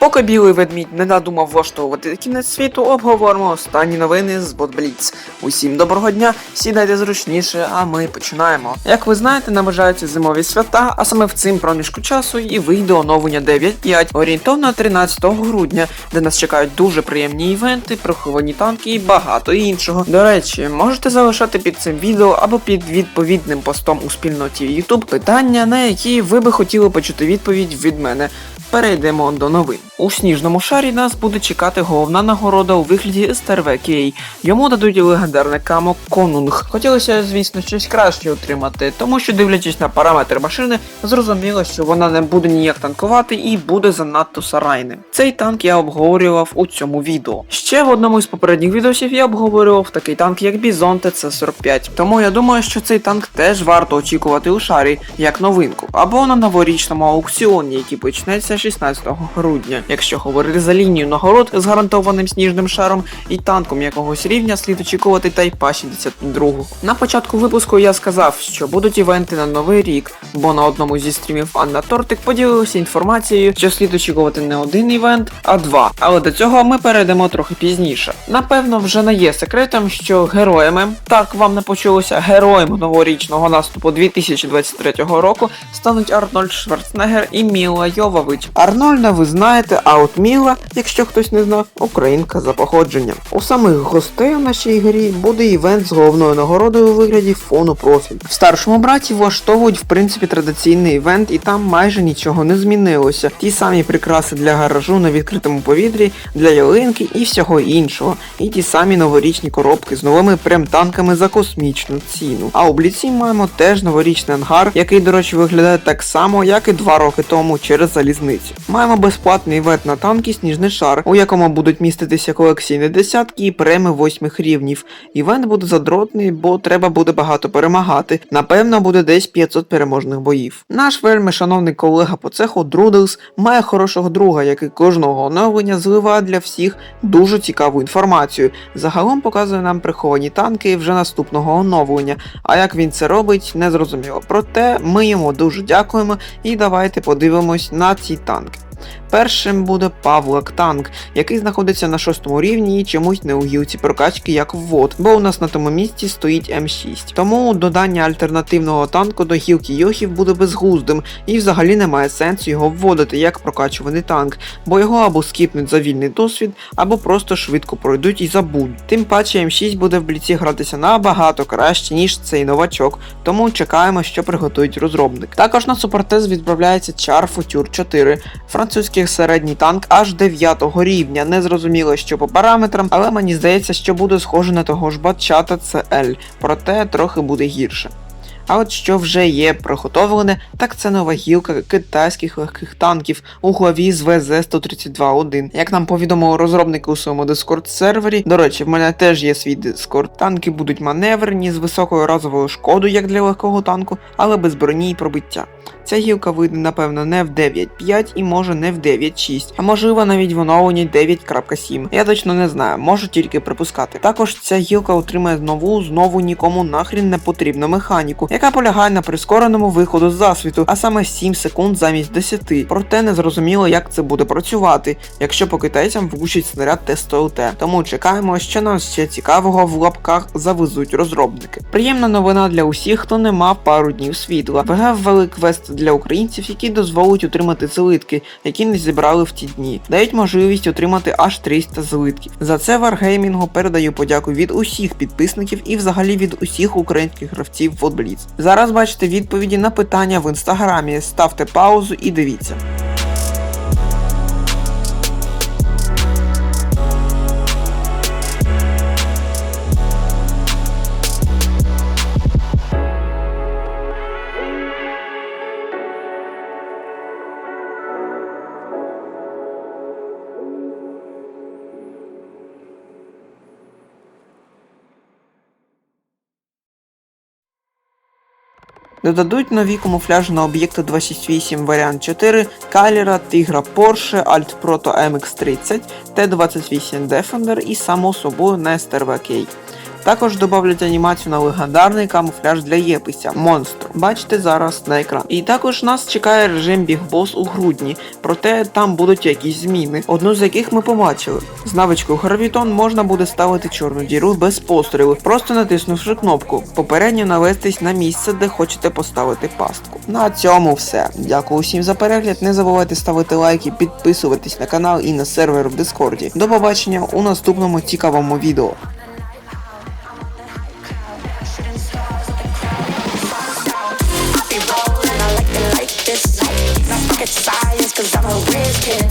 Поки білий ведмідь не надумав влаштовувати кінець світу, обговоримо останні новини з Ботбліц. Усім доброго дня, сідайте зручніше, а ми починаємо. Як ви знаєте, наближаються зимові свята, а саме в цим проміжку часу і вийде оновлення 9.5 орієнтовно 13 грудня, де нас чекають дуже приємні івенти, приховані танки і багато іншого. До речі, можете залишати під цим відео або під відповідним постом у спільноті YouTube питання, на які ви би хотіли почути відповідь від мене. Перейдемо до новин. У сніжному шарі нас буде чекати головна нагорода у вигляді СТРВ-Кей. Йому дадуть легендарне камо Конунг. Хотілося, звісно, щось краще отримати, тому що, дивлячись на параметри машини, зрозуміло, що вона не буде ніяк танкувати і буде занадто сарайним. Цей танк я обговорював у цьому відео. Ще в одному із попередніх відосів я обговорював такий танк, як Бізон ТЦ-45. Тому я думаю, що цей танк теж варто очікувати у шарі як новинку, або на новорічному аукціоні, який почнеться 16 грудня. Якщо говорити за лінію нагород з гарантованим сніжним шаром і танком якогось рівня, слід очікувати Тайпа 62. На початку випуску я сказав, що будуть івенти на новий рік, бо на одному зі стрімів Анна Тортик поділився інформацією, що слід очікувати не один івент, а два. Але до цього ми перейдемо трохи пізніше. Напевно, вже не є секретом, що героями, так вам не почулося, героями новорічного наступу 2023 року стануть Арнольд Шварценеггер і Міла Йовович. Арнольда ви знаєте, а от Міла, якщо хтось не знав, українка за походженням. У самих гостей у нашій грі буде івент з головною нагородою у вигляді фону профіль. В старшому браті влаштовують в принципі традиційний івент, і там майже нічого не змінилося. Ті самі прикраси для гаражу на відкритому повітрі, для ялинки і всього іншого. І ті самі новорічні коробки з новими прем-танками за космічну ціну. А у бліці маємо теж новорічний ангар, який, до речі, виглядає так само, як і два роки тому через залізницю. Маємо безплатний івент на танки Сніжний шар, у якому будуть міститися колекційні десятки і преми восьмих рівнів. Івент буде задротний, бо треба буде багато перемагати. Напевно, буде десь 500 переможних боїв. Наш вельми шановний колега по цеху Друдлс має хорошого друга, який кожного оновлення зливає для всіх дуже цікаву інформацію. Загалом показує нам приховані танки вже наступного оновлення. А як він це робить, не зрозуміло. Проте ми йому дуже дякуємо і давайте подивимось на ці танки. танки. Першим буде Павлак танк, який знаходиться на шостому рівні і чомусь не у гілці прокачки, як ввод, бо у нас на тому місці стоїть М6. Тому додання альтернативного танку до гілки Йохів буде безглуздим і взагалі немає сенсу його вводити як прокачуваний танк, бо його або скіпнуть за вільний досвід, або просто швидко пройдуть і забудуть. Тим паче М6 буде в бліці гратися набагато краще, ніж цей новачок, тому чекаємо, що приготують розробник. Також на супертез відправляється Char Future 4, французький середній танк аж 9 рівня. Не зрозуміло, що по параметрам, але мені здається, що буде схоже на того ж батчата CL, проте трохи буде гірше. А от що вже є приготовлене, так це нова гілка китайських легких танків у главі з ВЗ-132-1. Як нам повідомили розробники у своєму Discord сервері, до речі, в мене теж є свій Discord. Танки будуть маневрені з високою разовою шкодою, як для легкого танку, але без броні і пробиття. Ця гілка вийде, напевно, не в 9.5 і може не в 9.6, а можливо навіть в оновленні 9.7. Я точно не знаю, можу тільки припускати. Також ця гілка отримає нову, знову нікому нахрін не потрібну механіку, яка полягає на прискореному виходу з засвіту, а саме 7 секунд замість 10. Проте не зрозуміло, як це буде працювати, якщо по китайцям влучить снаряд Т-100ЛТ. Тому чекаємо, що нам ще цікавого в лапках завезуть розробники. Приємна новина для усіх, хто не мав пару днів світла. ВГ ввели квест для українців, які дозволить отримати злитки, які не зібрали в ті дні. Дають можливість отримати аж 300 злитків. За це Варгеймінгу передаю подяку від усіх підписників і взагалі від усіх українських гравців в Отбліц. Зараз бачите відповіді на питання в інстаграмі. Ставте паузу і дивіться. Додадуть нові камуфляжі на об'єкти 268 варіант 4, Каліра, Тигра Порше, Alt Proto MX30, T28 Defender і само собою на STRV-K. Також додавлять анімацію на легендарний камуфляж для Єпися монстру. Бачите зараз на екран. І також нас чекає режим Boss у грудні, проте там будуть якісь зміни, одну з яких ми побачили. З навичкою Гравітон можна буде ставити чорну діру без пострілу, просто натиснувши кнопку. Попередньо навестись на місце, де хочете поставити пастку. На цьому все. Дякую усім за перегляд. Не забувайте ставити лайки, підписуватись на канал і на сервер в Дискорді. До побачення у наступному цікавому відео. Cause I'm a rich kid.